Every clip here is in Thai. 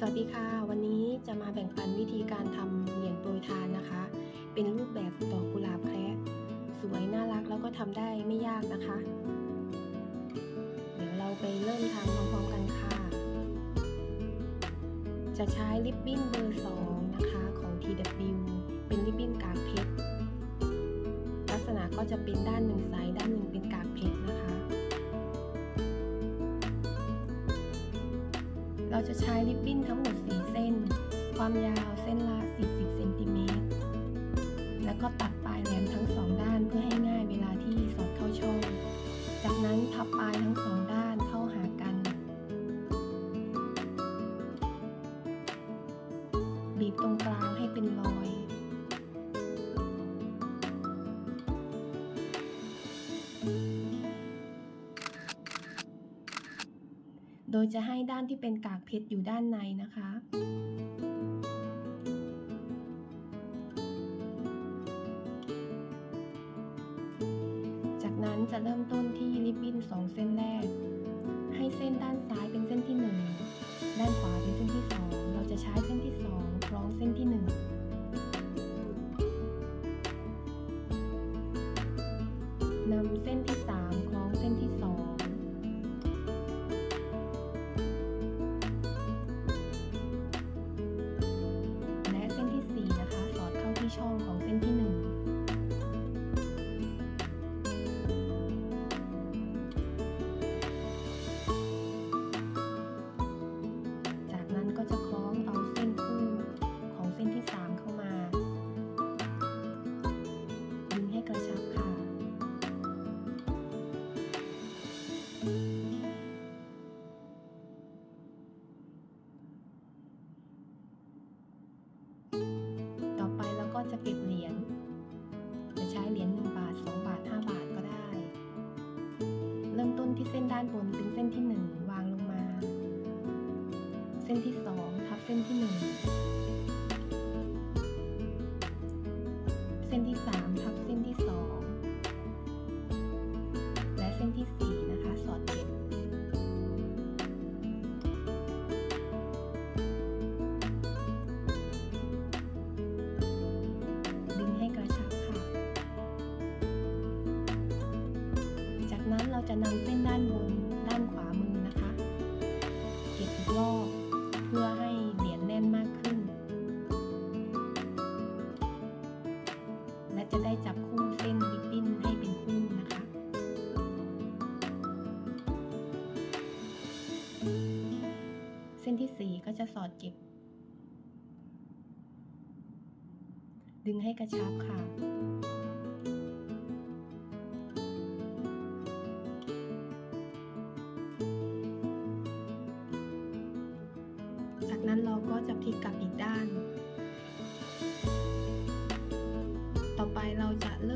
สวัสดีค่ะ วันนี้จะมาแบ่งปันวิธีการทำเหรียญโปรยทานนะคะ เป็นรูปแบบดอกกุหลาบแคระสวยน่ารักแล้วก็ทำได้ไม่ยากนะคะ เดี๋ยวเราไปเริ่มทำพร้อมๆกันค่ะ จะใช้ริบบิ้นเบอร์2นะคะของ TW เป็นริบบิ้นกากเพชรลักษณะก็จะเป็นด้านหนึ่งใสด้านหนึ่งเป็นกากเพชรนะคะ เราจะใช้ริบบิ้นทั้งหมด 4 เส้น ความยาวเส้นละ 40 เซนติเมตร แล้วก็ตัดปลายแหลมทั้งสองด้านเพื่อให้ง่ายเวลาที่สอดเข้าช่อง จากนั้นพับปลายทั้งสองด้านเข้าหากัน บีบตรงกลางให้เป็นรอย ดยจะให้ด้านที่เป็นกากเพชรอยู่ด้านในนะคะ จากนั้นจะเริ่มต้นที่ริบบิ้น2 เส้นแรก ให้เส้นด้านซ้าย จะเก็บเหรียญจะใช้เหรียญ1บาท 2 บาท 5 บาทก็ได้ เริ่มต้นที่เส้นด้านบนเป็นเส้นที่ อดเก็บ ดึงให้กระชับค่ะ จากนั้นเราก็จะพลิกกลับอีกด้าน ต่อไปเราจะเริ่ม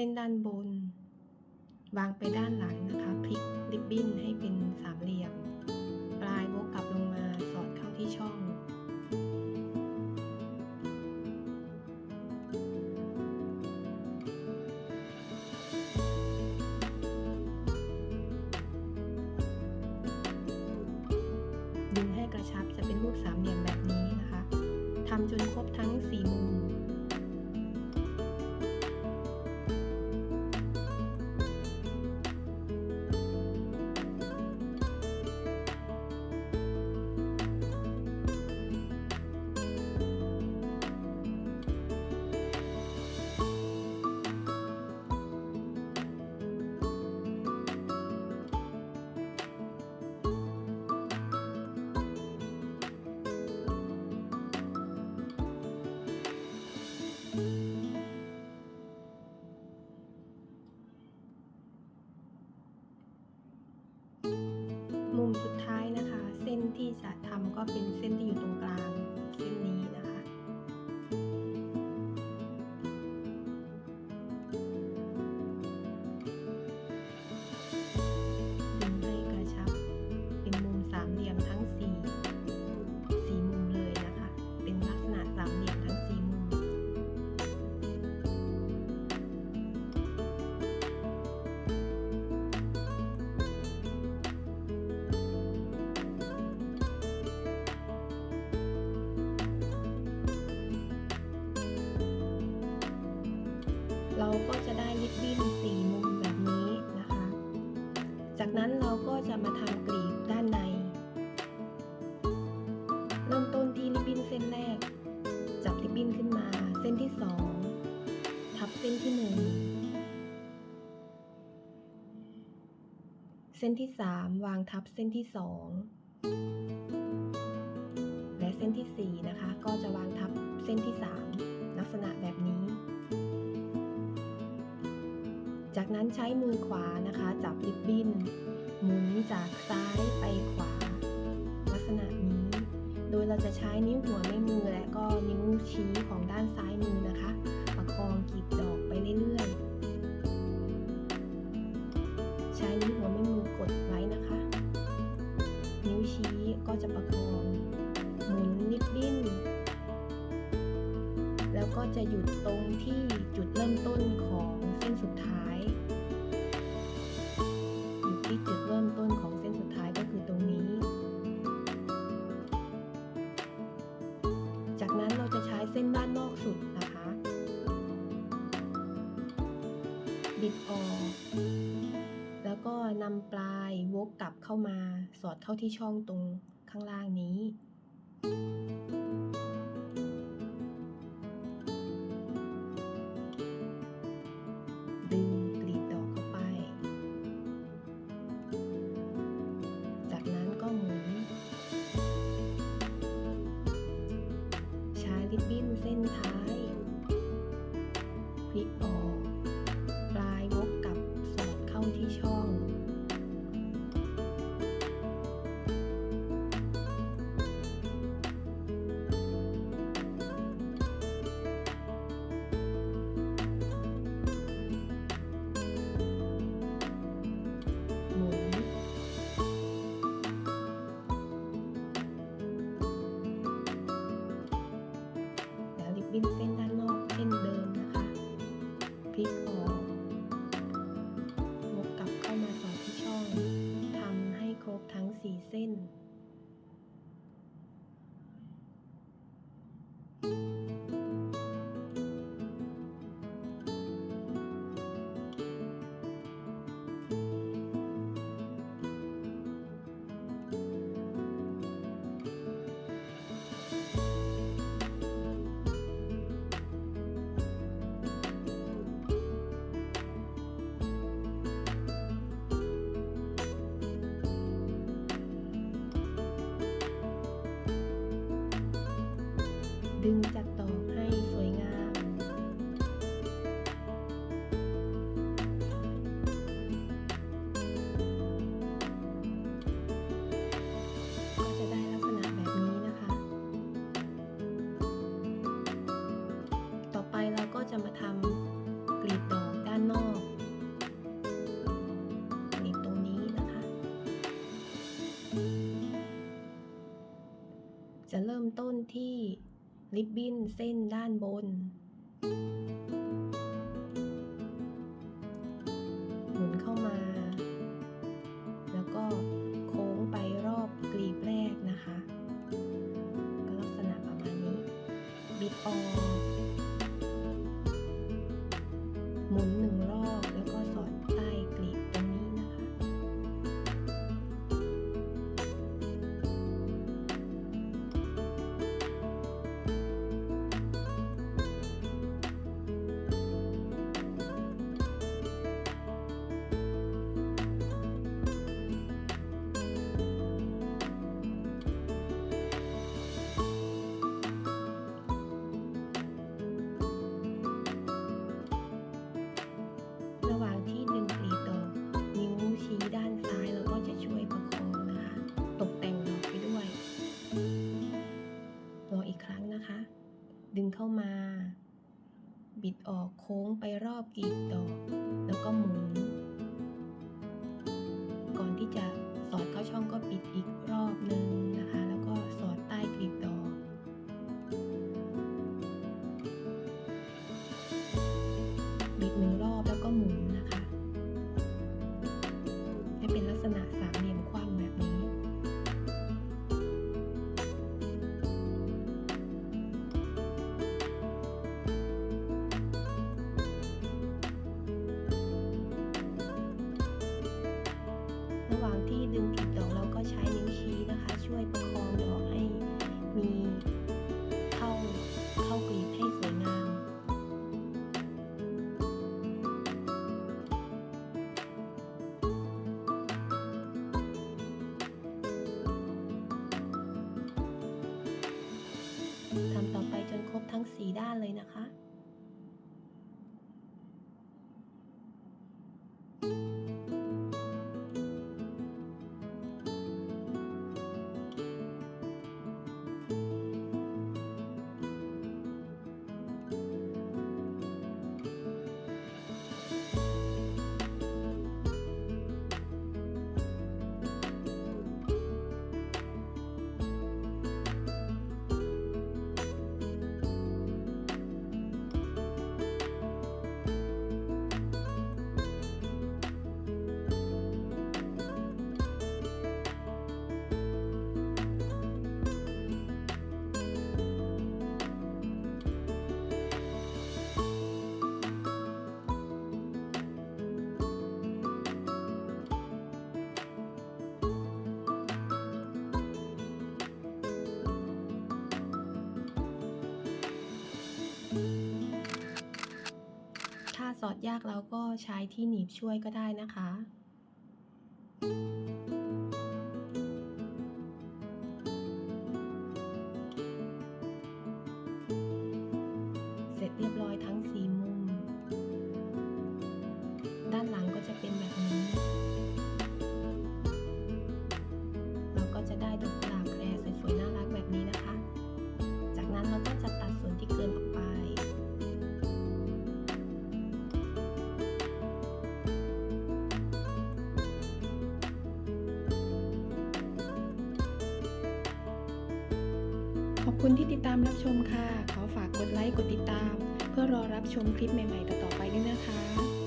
ส้นด้านบน วางไปด้านหลังนะคะพลิกริบบิ้นให้เป็นสามเหลี่ยม ปลายโบกกลับลงมาสอดเข้าที่ช่อง ก็จะได้ริบบิ้นสี่มุมแบบนี้นะคะ จากนั้นเราก็จะมาทำกลีบด้านใน เริ่มต้นที่ริบบิ้นเส้นแรก จับริบบิ้นขึ้นมา เส้นที่สองทับเส้นที่หนึ่งเส้นที่สามวางทับเส้นที่สองและเส้นที่สี่นะคะ ก็จะวางทับเส้นที่สามลักษณะแบบนี้ จากนั้นใช้มือขวานะคะ จับริบบิ้น หมุนจากซ้ายไปขวา ลักษณะนี้ โดยเราจะใช้นิ้วหัวแม่มือและก็นิ้วชี้ของด้านซ้ายมือนะคะ ประคองกลีบดอกไปเรื่อยๆ ใช้นิ้วหัวแม่มือกดไว้นะคะ นิ้วชี้ก็จะประคอง หมุนริบบิ้น แล้วก็จะหยุดตรงที่จุดเริ่มต้นของ ส้นด้านนอกสุดนะคะ บิดออก แล้วก็นำปลายวกกลับเข้ามา สอดเข้าที่ช่องตรงข้างล่างนี้ ดึงจากดอกให้สวยงาม ก็จะได้ลักษณะแบบนี้นะคะ ต่อไปเราก็จะมาทำกลีบดอกด้านนอกกลีบตรงนี้นะคะจะเริ่มต้นที่ ริบบิ้นเส้นด้านบน หมุนเข้ามา แล้วก็โค้งไปรอบกลีบแรกนะคะ ก็ลักษณะประมาณนี้ บิดออก ค้งไปรอบกลีบดอก แล้วก็หมุน ก่อนที่จะ 4 ด้านเลยนะคะากแล้วก็ใช้ที่หนีบช่วยก็ได้นะคะ อบคุณที่ติดตามรับชมค่ะ ขอฝากกดไลค์ กดติดตาม เพื่อรอรับชมคลิปใหม่ ๆ ต่อๆไปด้วยนะคะ